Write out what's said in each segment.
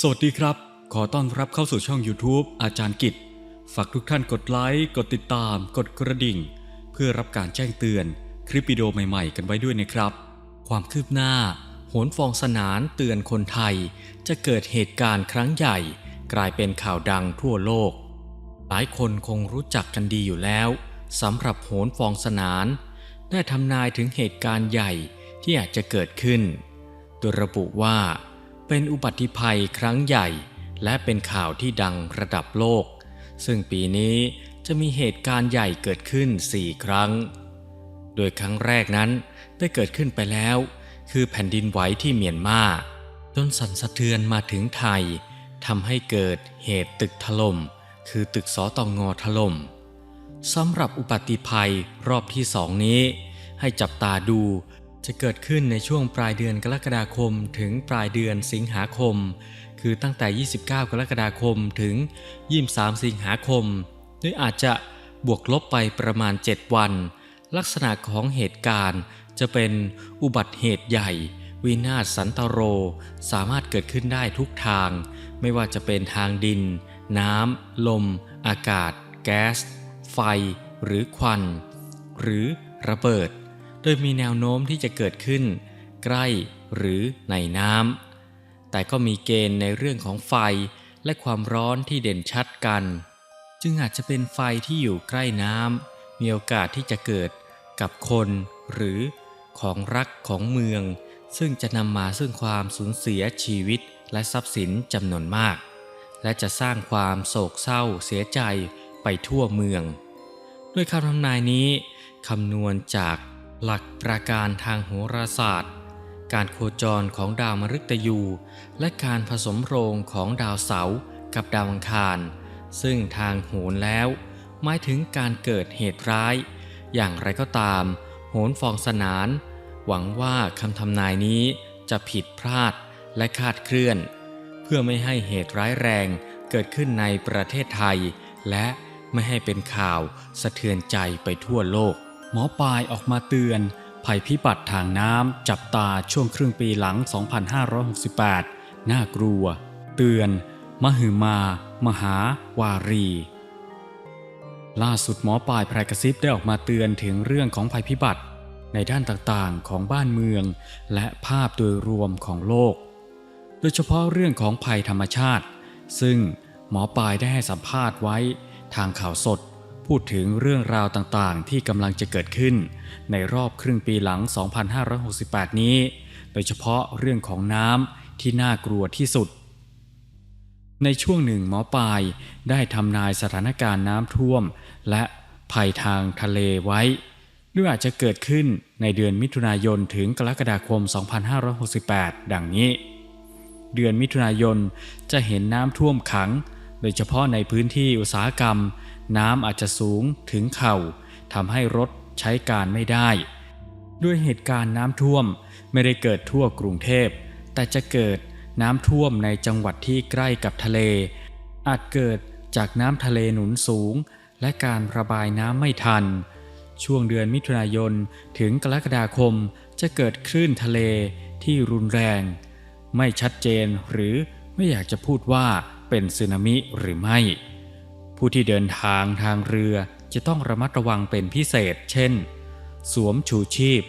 สวัสดีครับ ขอต้อนรับเข้าสู่ช่อง YouTube อาจารย์กิจ ฝากทุกท่านกดไลค์ กดติดตาม กดกระดิ่ง เพื่อรับการแจ้งเตือนคลิปวิดีโอใหม่ๆ กันไว้ด้วยนะครับ ความคืบหน้า โหนฟองสนานเตือนคนไทย จะเกิดเหตุการณ์ครั้งใหญ่ กลายเป็นข่าวดังทั่วโลก หลายคนคงรู้จักกันดีอยู่แล้วสำหรับโหนฟองสนาน ได้ทำนายถึงเหตุการณ์ใหญ่ที่อาจจะเกิดขึ้น โดยระบุว่า เป็นอุบัติภัยครั้งใหญ่ และเป็นข่าวที่ดังระดับโลก ซึ่งปีนี้จะมีเหตุการณ์ใหญ่เกิดขึ้น 4 ครั้ง โดยครั้งแรกนั้นได้เกิดขึ้นไปแล้ว คือแผ่นดินไหวที่เมียนมาจนสั่นสะเทือนมาถึงไทยทำให้เกิดเหตุตึกถล่มคือตึกสอตองงอถล่มสำหรับอุบัติภัยรอบที่สองนี้ ให้จับตาดู จะเกิดขึ้นในช่วงปลายเดือนกรกฎาคม ถึงปลายเดือนสิงหาคม คือตั้งแต่ 29 กรกฎาคมถึง 23 สิงหาคมหรืออาจจะบวกลบไปประมาณ 7 วัน ลักษณะของเหตุการณ์จะเป็นอุบัติเหตุใหญ่ วินาศสันตโร สามารถเกิดขึ้นได้ทุกทาง ไม่ว่าจะเป็นทางดิน น้ำ ลม อากาศ แก๊ส ไฟ หรือควัน หรือระเบิด โดยมีแนวโน้มที่จะเกิดขึ้น ใกล้หรือในน้ำแต่ก็มีเกณฑ์ในเรื่องของไฟและความร้อนที่เด่นชัดกัน จึงอาจจะเป็นไฟที่อยู่ใกล้น้ำมีโอกาสที่จะเกิดกับคนหรือของรักของเมือง ซึ่งจะนำมาซึ่งความสูญเสียชีวิตและทรัพย์สินจำนวนมาก และจะสร้างความโศกเศร้าเสียใจไปทั่วเมือง ด้วยคำทำนายนี้คำนวณจาก หลักประการทางโหราศาสตร์ การโคจรของดาวมฤตยู และการผสมโรงของดาวเสาร์กับดาวอังคาร ซึ่งทางโหนแล้ว หมายถึงการเกิดเหตุร้าย อย่างไรก็ตาม โหนฟองสนาน หวังว่าคำทำนายนี้จะผิดพลาดและคาดเคลื่อน เพื่อไม่ให้เหตุร้ายแรงเกิดขึ้นในประเทศไทย และไม่ให้เป็นข่าวสะเทือนใจไปทั่วโลก หมอปลายออกมาเตือน ภัยพิบัติทางน้ำจับตาช่วงครึ่งปีหลัง 2568 น่ากลัว เตือน มหึมา มหาวารี ล่าสุดหมอปลายแพรกระซิบได้ออกมาเตือนถึงเรื่องของภัยพิบัติ ในด้านต่างๆของบ้านเมือง และภาพโดยรวมของโลก โดยเฉพาะเรื่องของภัยธรรมชาติ ซึ่งหมอปลายได้ให้สัมภาษณ์ไว้ทางข่าวสด พูดถึงเรื่องราวต่างๆ ที่กำลังจะเกิดขึ้น ในรอบครึ่งปีหลัง 2568 นี้ โดยเฉพาะเรื่องของน้ำที่น่ากลัวที่สุด ในช่วงหนึ่งหมอปลายได้ทำนายสถานการณ์น้ำท่วม และภัยทางทะเลไว้หรืออาจจะเกิดขึ้นในเดือนมิถุนายนถึงกรกฎาคม 2568 ดังนี้ เดือนมิถุนายนจะเห็นน้ำท่วมขัง โดยเฉพาะในพื้นที่อุตสาหกรรม น้ำอาจจะสูงถึงเข่าทำให้รถใช้การไม่ได้ ด้วยเหตุการณ์น้ำท่วมไม่ได้เกิดทั่วกรุงเทพ แต่จะเกิดน้ำท่วมในจังหวัดที่ใกล้กับทะเล อาจเกิดจากน้ำทะเลหนุนสูง และการระบายน้ำไม่ทัน ช่วงเดือนมิถุนายนถึงกรกฎาคมจะเกิดคลื่นทะเลที่รุนแรง ไม่ชัดเจนหรือไม่อยากจะพูดว่าเป็นสึนามิหรือไม่ ผู้ที่เดินทางทางเรือจะต้องระมัดระวังเป็นพิเศษ เช่น สวมชูชีพ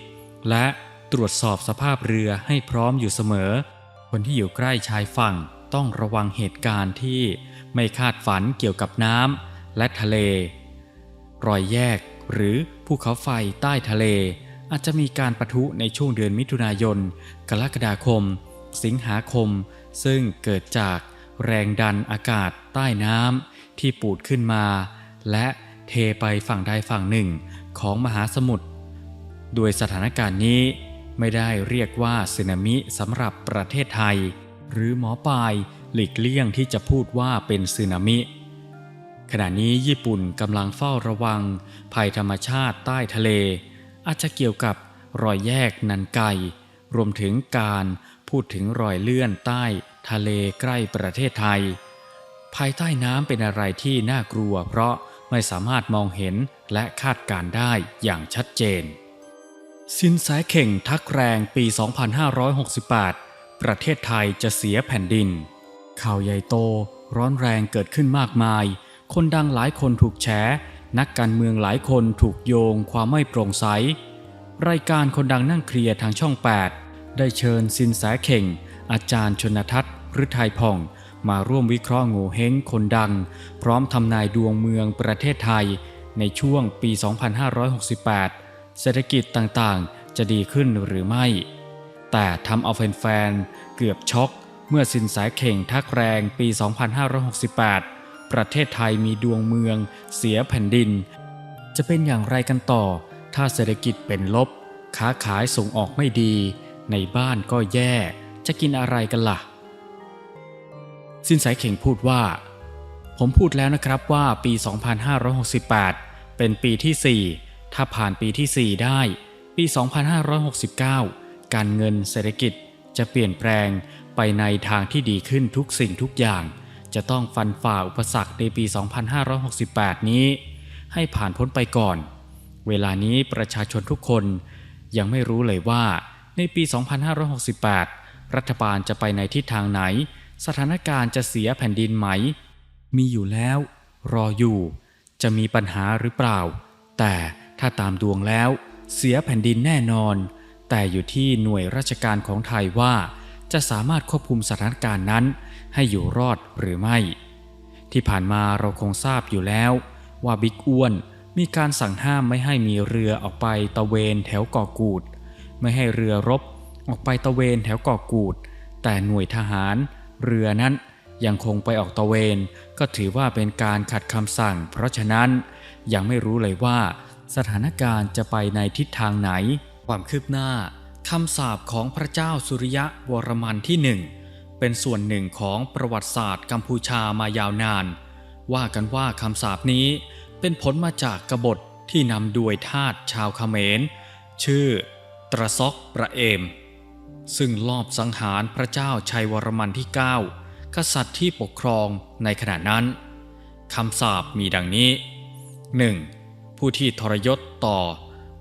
และตรวจสอบสภาพเรือให้พร้อมอยู่เสมอ คนที่อยู่ใกล้ชายฝั่งต้องระวังเหตุการณ์ที่ไม่คาดฝันเกี่ยวกับน้ำและทะเล รอยแยกหรือภูเขาไฟใต้ทะเล อาจจะมีการปะทุในช่วงเดือนมิถุนายน กรกฎาคม สิงหาคม ซึ่งเกิดจากแรงดันอากาศใต้น้ำ ที่ปูดขึ้นมา และเทไปฝั่งใดฝั่งหนึ่งของมหาสมุทรโดยสถานการณ์นี้ไม่ได้เรียกว่าสึนามิสำหรับประเทศไทย หรือหมอปลายหลีกเลี่ยงที่จะพูดว่าเป็นสึนามิ ขณะนี้ญี่ปุ่นกำลังเฝ้าระวัง ภัยธรรมชาติใต้ทะเล อาจจะเกี่ยวกับรอยแยกนันไก รวมถึงการพูดถึงรอยเลื่อนใต้ทะเลใกล้ประเทศไทย ภายใต้น้ำเป็นอะไรที่น่ากลัว เพราะไม่สามารถมองเห็นและคาดการได้อย่างชัดเจน สินแสเข่งทักแรงปี 2568 ประเทศไทยจะเสียแผ่นดิน ข่าวใหญ่โตร้อนแรงเกิดขึ้นมากมาย คนดังหลายคนถูกแฉ นักการเมืองหลายคนถูกโยงความไม่โปร่งใส รายการคนดังนั่งเคลียร์ทางช่อง 8 ได้เชิญสินแสเข่ง อาจารย์ชนทัศน์ฤทัยผ่อง มาร่วมวิเคราะห์โง่เฮงคนดัง พร้อมทำนายดวงเมืองประเทศไทย ในช่วงปี 2568 เศรษฐกิจต่างๆ จะดีขึ้นหรือไม่ แต่ทำเอาแฟนๆ เกือบช็อก เมื่อสินแสเข่งทักแรงปี 2568 ประเทศไทยมีดวงเมืองเสียแผ่นดิน จะเป็นอย่างไรกันต่อ ถ้าเศรษฐกิจเป็นลบ ค้าขายส่งออกไม่ดี ในบ้านก็แย่ จะกินอะไรกันล่ะ สินแสเข่งพูดว่า ผมพูดแล้วนะครับว่าปี 2568 เป็นปีที่ 4 ถ้าผ่านปีที่ 4 ได้ ปี 2569 การเงินเศรษฐกิจจะเปลี่ยนแปลงไปในทางที่ดีขึ้นทุกสิ่งทุกอย่าง จะต้องฟันฝ่าอุปสรรคในปี 2568 นี้ ให้ผ่านพ้นไปก่อน เวลานี้ประชาชนทุกคนยังไม่รู้เลยว่าในปี 2568 รัฐบาลจะไปในทิศทางไหน สถานการณ์จะเสียแผ่นดินไหม มีอยู่แล้ว รออยู่ จะมีปัญหาหรือเปล่า แต่ถ้าตามดวงแล้ว เสียแผ่นดินแน่นอน แต่อยู่ที่หน่วยราชการของไทยว่า จะสามารถควบคุมสถานการณ์นั้น ให้อยู่รอดหรือไม่ ที่ผ่านมาเราคงทราบอยู่แล้ว ว่าบิ๊กอ้วนมีการสั่งห้ามไม่ให้มีเรือออกไปตะเวนแถวเกาะกูด ไม่ให้เรือรบออกไปตะเวนแถวเกาะกูด แต่หน่วยทหาร เรือนั้นยังคงไปออกตะเวน ก็ถือว่าเป็นการขัดคำสั่ง เพราะฉะนั้นยังไม่รู้เลยว่า สถานการณ์จะไปในทิศทางไหน ความคืบหน้าคำสาปของพระเจ้าสุริยะวรมันที่หนึ่งเป็นส่วนหนึ่งของประวัติศาสตร์กัมพูชามายาวนาน ว่ากันว่าคำสาปนี้เป็นผลมาจากกบฏที่นำโดยทาสชาวเขมร ชื่อ ตรซอกประเอม ซึ่งลอบสังหารพระเจ้าชัยวรมันที่ 9 กษัตริย์ที่ปกครองในขณะนั้นคำสาปมีดังนี้ 1. ผู้ที่ทรยศต่อ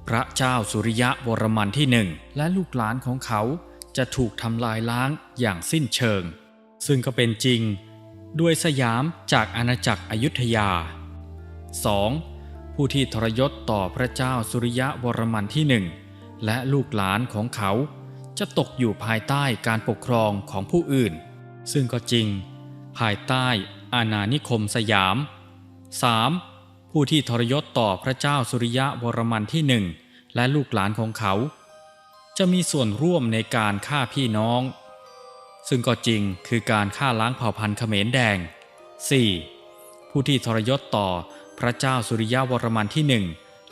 พระเจ้าสุริยะวรมันที่หนึ่งและลูกหลานของเขาจะถูกทำลายล้างอย่างสิ้นเชิง ซึ่งก็เป็นจริง ด้วยสยามจากอาณาจักรอยุธยา 2. ผู้ที่ทรยศต่อพระเจ้าสุริยะวรมันที่หนึ่งและลูกหลานของเขา จะตกอยู่ภายใต้การปกครองของผู้อื่น ซึ่งก็จริง ภายใต้อาณานิคมสยาม 3. ผู้ที่ทรยศต่อพระเจ้าสุริยะวรมันที่หนึ่งและลูกหลานของเขา จะมีส่วนร่วมในการฆ่าพี่น้อง ซึ่งก็จริงคือการฆ่าล้างเผ่าพันธุ์เขมรแดง 4. ผู้ที่ทรยศต่อพระเจ้าสุริยะวรมันที่หนึ่ง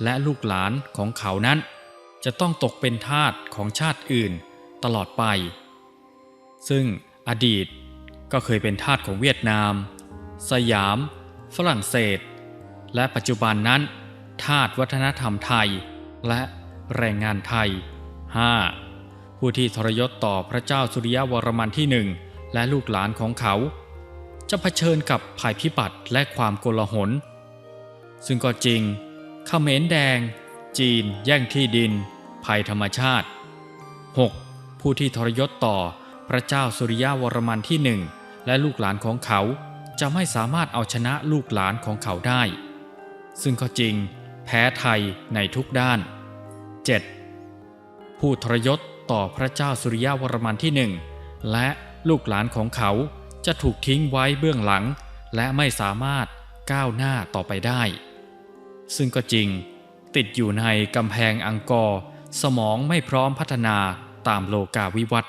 และลูกหลานของเขานั้น จะต้องตกเป็นทาสของชาติอื่น ตลอดไป ซึ่งอดีตก็เคยเป็นทาสของเวียดนาม สยาม ฝรั่งเศส และปัจจุบันนั้นทาสวัฒนธรรมไทย และแรงงานไทย 5. ผู้ที่ทรยศต่อพระเจ้าสุริยวรมันที่หนึ่งและลูกหลานของเขา จะเผชิญกับภัยพิบัติและความโกลาหล ซึ่งก็จริงเขมรแดง จีน แย่งที่ดิน ภัยธรรมชาติ 6. ผู้ที่ทรยศต่อพระเจ้าสุริยะวรมันที่หนึ่งและลูกหลานของเขาจะไม่สามารถเอาชนะลูกหลานของเขาได้ ซึ่งก็จริง แพ้ไทยในทุกด้าน 7. ผู้ทรยศต่อพระเจ้าสุริยะวรมันที่หนึ่งและลูกหลานของเขาจะถูกทิ้งไว้เบื้องหลัง และไม่สามารถก้าวหน้าต่อไปได้ ซึ่งก็จริง ติดอยู่ในกำแพงอังกอร์สมองไม่พร้อมพัฒนา ตามโลกาวิวัต